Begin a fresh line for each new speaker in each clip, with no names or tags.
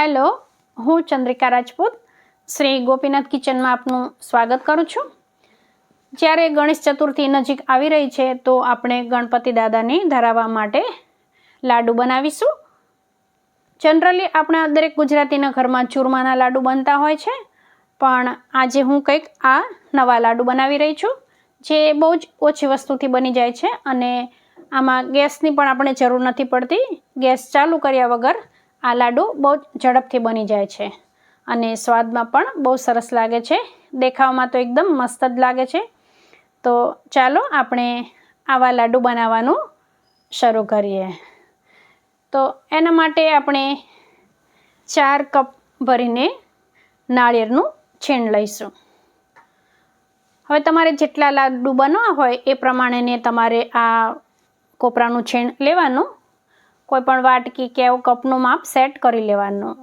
Hello, હું ચંદ્રિકા રાજપૂત. શ્રી ગોપીનાથ કિચનમાં આપનું સ્વાગત કરું છું. જ્યારે ગણેશ ચતુર્થી નજીક આવી રહી છે, તો આપણે ગણપતિ દાદાને ધરાવવા માટે લાડુ બનાવીશું. જનરલી આપણા દરેક ગુજરાતીના ઘરમાં ચૂરમાના લાડુ બનતા હોય છે, પણ આજે હું કંઈક આ નવા લાડુ બનાવી રહી છું, જે બહુ જ ઓછી વસ્તુથી બની જાય છે અને આમાં ગેસની પણ આપણે જરૂર નથી પડતી. ગેસ ચાલુ કર્યા વગર આ લાડુ બહુ ઝડપથી બની જાય છે અને સ્વાદમાં પણ બહુ સરસ લાગે છે. દેખાવમાં તો એકદમ મસ્ત જ લાગે છે. તો ચાલો આપણે આવા લાડુ બનાવવાનું શરૂ કરીએ. તો એના માટે આપણે ચાર કપ ભરીને નાળિયેરનું છીણ લઈશું. હવે તમારે જેટલા લાડુ બનાવવા હોય એ પ્રમાણેને તમારે આ કોપરાનું છીણ લેવાનું. કોઈ પણ વાટકી કે એવું કપનું માપ સેટ કરી લેવાનું.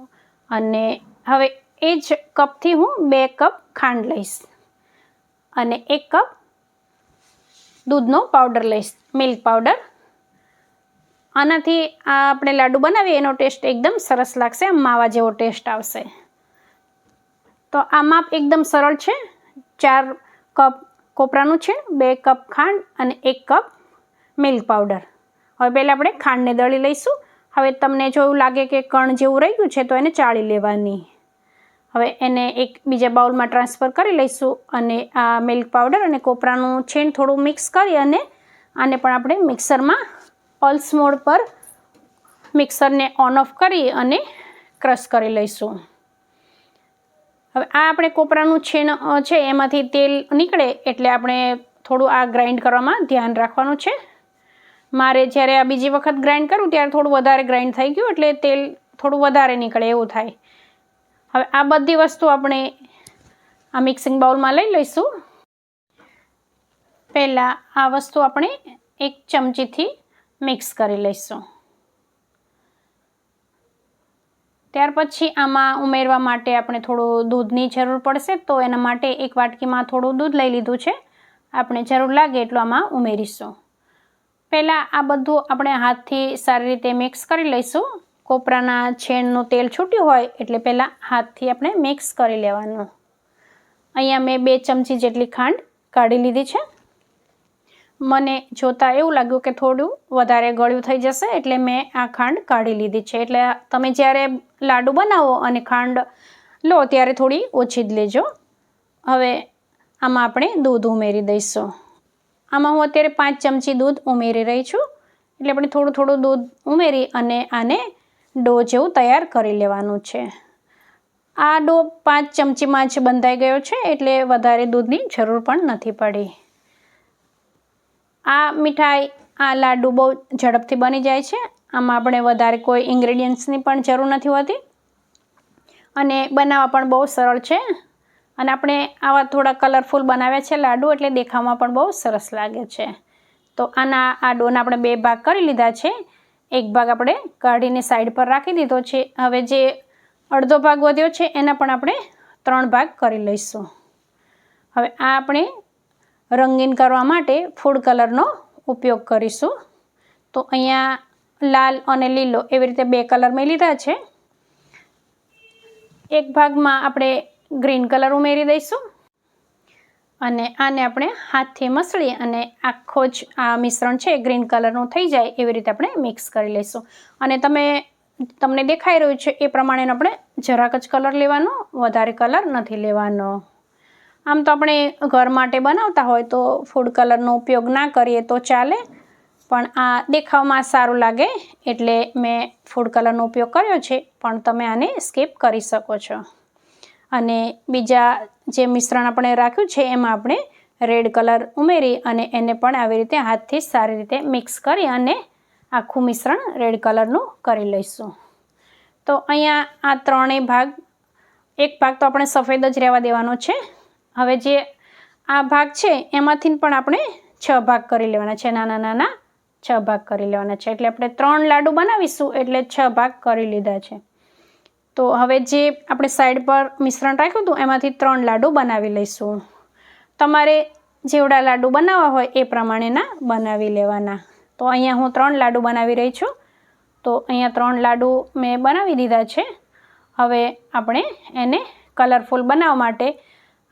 અને હવે એ જ કપથી હું બે કપ ખાંડ લઈશ. અને એક કપ દૂધનો પાવડર લઈશ મિલ્ક પાવડર આનાથી આપણે લાડુ બનાવીએ, એનો ટેસ્ટ એકદમ સરસ લાગશે માવા જેવો ટેસ્ટ આવશે. તો આ માપ એકદમ સરળ છે. ચાર કપ કોપરાનું છે, બે કપ ખાંડ અને એક કપ મિલ્ક પાવડર હવે પહેલાં આપણે ખાંડને દળી લઈશું. હવે તમને જો એવું લાગે કે કણ જેવું રહી ગયું છે, તો એને ચાળી લેવાની. હવે એને એક બીજા બાઉલમાં ટ્રાન્સફર કરી લઈશું અને આ મિલ્ક પાવડર અને કોપરાનું છેણ થોડું મિક્સ કરી અને આને પણ આપણે મિક્સરમાં પલ્સ મોડ પર મિક્સરને ઓન ઓફ કરી અને ક્રશ કરી લઈશું. હવે આ આપણે કોપરાનું છેણ છે, એમાંથી તેલ નીકળે એટલે આપણે થોડું આ ગ્રાઇન્ડ કરવામાં ધ્યાન રાખવાનું છે. મારે જ્યારે આ બીજી વખત ગ્રાઇન્ડ કરું ત્યારે થોડું વધારે ગ્રાઇન્ડ થઈ ગયું એટલે તેલ થોડું વધારે નીકળે એવું થાય. હવે આ બધી વસ્તુ આપણે આ મિક્સિંગ બાઉલમાં લઈ લઈશું. પહેલાં આ વસ્તુ આપણે એક ચમચીથી મિક્સ કરી લઈશું. ત્યાર પછી આમાં ઉમેરવા માટે આપણે થોડું દૂધની જરૂર પડશે તો એના માટે એક વાટકીમાં થોડું દૂધ લઈ લીધું છે. આપણે જરૂર લાગે એટલું આમાં ઉમેરીશું. પહેલાં આ બધું આપણે હાથથી સારી રીતે મિક્સ કરી લઈશું. કોપરાના છેણનું તેલ છૂટ્યું હોય એટલે પહેલાં હાથથી આપણે મિક્સ કરી લેવાનું. અહીંયા મેં બે ચમચી જેટલી ખાંડ કાઢી લીધી છે. મને જોતાં એવું લાગ્યું કે થોડું વધારે ગળ્યું થઈ જશે એટલે મેં આ ખાંડ કાઢી લીધી છે. એટલે તમે જ્યારે લાડુ બનાવો અને ખાંડ લો ત્યારે થોડી ઓછી જ લેજો. હવે આમાં આપણે દૂધ ઉમેરી દઈશું. આમાં હું અત્યારે પાંચ ચમચી દૂધ ઉમેરી રહી છું. એટલે આપણે થોડું થોડું દૂધ ઉમેરી અને આને ડો જેવું તૈયાર કરી લેવાનું છે. આ ડો પાંચ ચમચીમાં જ બંધાઈ ગયો છે, એટલે વધારે દૂધની જરૂર પણ નથી પડી. આ મીઠાઈ, આ લાડુ બહુ ઝડપથી બની જાય છે. આમાં આપણે વધારે કોઈ ઇન્ગ્રેડિયન્ટ્સની પણ જરૂર નથી હોતી. અને બનાવવા પણ બહુ સરળ છે. અને આપણે આવા થોડા કલરફુલ બનાવ્યા છે લાડુ, એટલે દેખાવમાં પણ બહુ સરસ લાગે છે. તો આના આ ડોના આપણે બે ભાગ કરી લીધા છે. એક ભાગ આપણે કાઢીને સાઈડ પર રાખી દીધો છે. હવે જે અડધો ભાગ વધ્યો છે, એના પણ આપણે ત્રણ ભાગ કરી લઈશું. હવે આ આપણે રંગીન કરવા માટે ફૂડ કલરનો ઉપયોગ કરીશું. તો અહીંયા લાલ અને લીલો એવી રીતે બે કલર મેં લીધા છે. એક ભાગમાં આપણે ગ્રીન કલર ઉમેરી દઈશું. અને આને આપણે હાથથી મસળી અને આખો જ આ મિશ્રણ છે ગ્રીન કલરનું થઈ જાય એવી રીતે આપણે મિક્સ કરી લઈશું. અને તમે, તમને દેખાઈ રહ્યું છે એ પ્રમાણેનો આપણે જરાક જ કલર લેવાનો, વધારે કલર નથી લેવાનો. આમ તો આપણે ઘર માટે બનાવતા હોય તો ફૂડ કલરનો ઉપયોગ ના કરીએ તો ચાલે, પણ આ દેખાવમાં સારું લાગે એટલે મેં ફૂડ કલરનો ઉપયોગ કર્યો છે, પણ તમે આને સ્કીપ કરી શકો છો. અને બીજા જે મિશ્રણ આપણે રાખ્યું છે એમાં આપણે રેડ કલર ઉમેરી અને એને પણ આવી રીતે હાથથી સારી રીતે મિક્સ કરી અને આખું મિશ્રણ રેડ કલરનું કરી લઈશું. તો અહીંયા આ ત્રણેય ભાગ, એક ભાગ તો આપણે સફેદ જ રહેવા દેવાનો છે. હવે જે આ ભાગ છે એમાંથી પણ આપણે છ ભાગ કરી લેવાના છે, નાના નાના છ ભાગ કરી લેવાના છે. એટલે આપણે ત્રણ લાડુ બનાવીશું એટલે છ ભાગ કરી લીધા છે. તો હવે જે આપણે સાઈડ પર મિશ્રણ રાખ્યું હતું, એમાંથી ત્રણ લાડુ બનાવી લઈશું. તમારે જેવડા લાડુ બનાવવા હોય એ પ્રમાણેના બનાવી લેવાના. તો અહીંયા હું ત્રણ લાડુ બનાવી રહી છું. તો અહીંયા ત્રણ લાડુ મેં બનાવી દીધા છે. હવે આપણે એને કલરફુલ બનાવવા માટે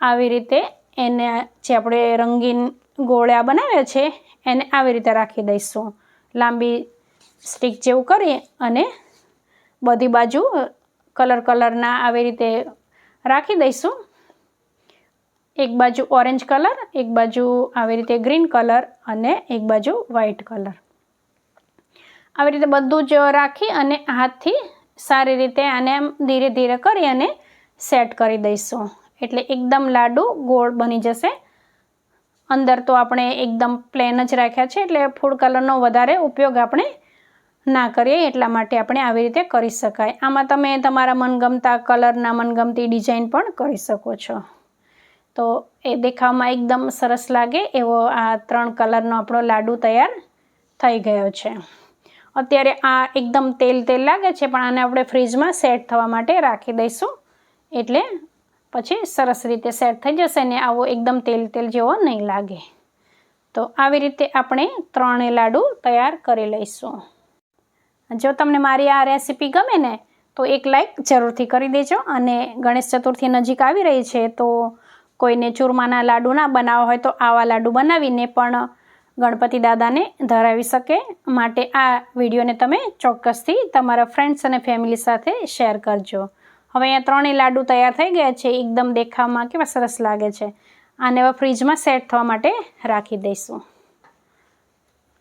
આવી રીતે એને જે આપણે રંગીન ગોળા બનાવ્યા છે, એને આવી રીતે રાખી દઈશું. લાંબી સ્ટીક જેવું કરી અને બધી બાજુ કલર કલરના આવી રીતે રાખી દઈશું. એક બાજુ ઓરેન્જ કલર, એક બાજુ આવી રીતે ગ્રીન કલર અને એક બાજુ વ્હાઈટ કલર. આવી રીતે બધું જ રાખી અને હાથથી સારી રીતે આને આમ ધીરે ધીરે કરી અને સેટ કરી દઈશું. એટલે એકદમ લાડુ ગોળ બની જશે. અંદર તો આપણે એકદમ પ્લેન જ રાખ્યા છે, એટલે ફૂડ કલરનો વધારે ઉપયોગ આપણે ના કરીએ એટલા માટે આપણે આવી રીતે કરી શકાય. આમાં તમે તમારા મનગમતા કલરના મનગમતી ડિઝાઇન પણ કરી શકો છો. તો એ દેખાવમાં એકદમ સરસ લાગે એવો આ ત્રણ કલરનો આપણો લાડુ તૈયાર થઈ ગયો છે. અત્યારે આ એકદમ તેલ તેલ લાગે છે, પણ આને આપણે ફ્રીજમાં સેટ થવા માટે રાખી દઈશું. એટલે પછી સરસ રીતે સેટ થઈ જશે ને આવો એકદમ તેલ તેલ જેવો નહીં લાગે. તો આવી રીતે આપણે ત્રણે લાડુ તૈયાર કરી લઈશું. જો તમને મારી આ રેસીપી ગમે ને, તો એક લાઈક જરૂરથી કરી દેજો અને ગણેશ ચતુર્થી નજીક આવી રહી છે, તો કોઈને ચૂરમાના લાડુ ના બનાવવા હોય તો આવા લાડુ બનાવીને પણ ગણપતિ દાદાને ધરાવી શકે. માટે આ વિડીયોને તમે ચોક્કસથી તમારા ફ્રેન્ડ્સ અને ફેમિલી સાથે શેર કરજો. હવે અહીંયા ત્રણેય લાડુ તૈયાર થઈ ગયા છે, એકદમ દેખાવમાં કેવા સરસ લાગે છે. આને હવે ફ્રીજમાં સેટ થવા માટે રાખી દઈશું.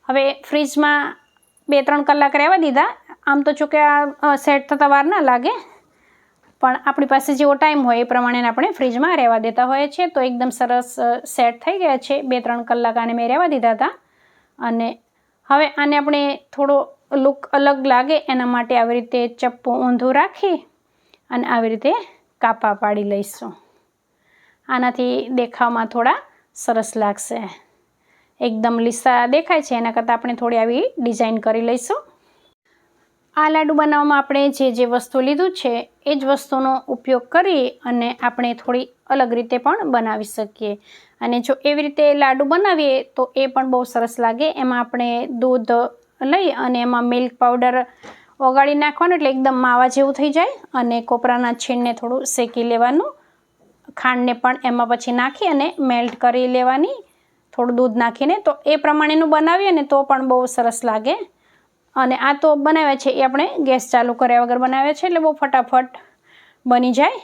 હવે ફ્રીજમાં બે ત્રણ કલાક રહેવા દીધા. આમ તો જોકે આ સેટ થતાં વાર ના લાગે. પણ આપણી પાસે જેવો ટાઈમ હોય એ પ્રમાણે આપણે ફ્રીજમાં રહેવા દેતા હોઈએ છીએ. તો એકદમ સરસ સેટ થઈ ગયા છે. બે ત્રણ કલાક આને મેં રહેવા દીધા હતા. અને હવે આને આપણે થોડો લુક અલગ લાગે. એના માટે આવી રીતે ચપ્પુ ઊંધું રાખી અને આવી રીતે કાપા પાડી લઈશું. આનાથી દેખાવમાં થોડા સરસ લાગશે. એકદમ લીસા દેખાય છે. એના કરતાં આપણે થોડી આવી ડિઝાઇન કરી લઈશું. આ લાડુ બનાવવામાં આપણે જે જે વસ્તુ લીધું છે, એ જ વસ્તુનો ઉપયોગ કરી અને આપણે થોડી અલગ રીતે પણ બનાવી શકીએ. અને જો એવી રીતે લાડુ બનાવીએ, તો એ પણ બહુ સરસ લાગે. એમાં આપણે દૂધ લઈ અને એમાં મિલ્ક પાવડર ઓગાળી નાખવાનું એટલે એકદમ માવા જેવું થઈ જાય અને કોપરાના છીણને થોડું શેકી લેવાનું. ખાંડને પણ એમાં પછી નાખી અને મેલ્ટ કરી લેવાની. થોડું દૂધ નાખીને તો એ પ્રમાણેનું બનાવીએ ને તો પણ બહુ સરસ લાગે. અને આ તો બનાવ્યા છે એ આપણે ગેસ ચાલુ કર્યા વગર બનાવ્યા છે એટલે બહુ ફટાફટ બની જાય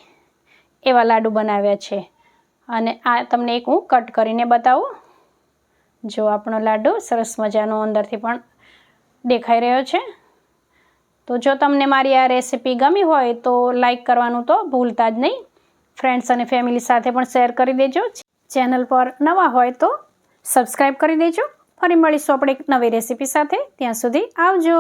એવા લાડુ બનાવ્યા છે. અને આ તમને એક હું કટ કરીને બતાવું. જો આપણો લાડુ સરસ મજાનો અંદરથી પણ દેખાઈ રહ્યો છે. તો જો તમને મારી આ રેસીપી ગમી હોય તો લાઈક કરવાનું તો ભૂલતા જ નહીં. ફ્રેન્ડ્સ અને ફેમિલી સાથે પણ શેર કરી દેજો. ચેનલ પર નવા હોય તો સબસ્ક્રાઈબ કરી દેજો. ફરી મળીશું આપણે એક નવી રેસીપી સાથે. ત્યાં સુધી આવજો.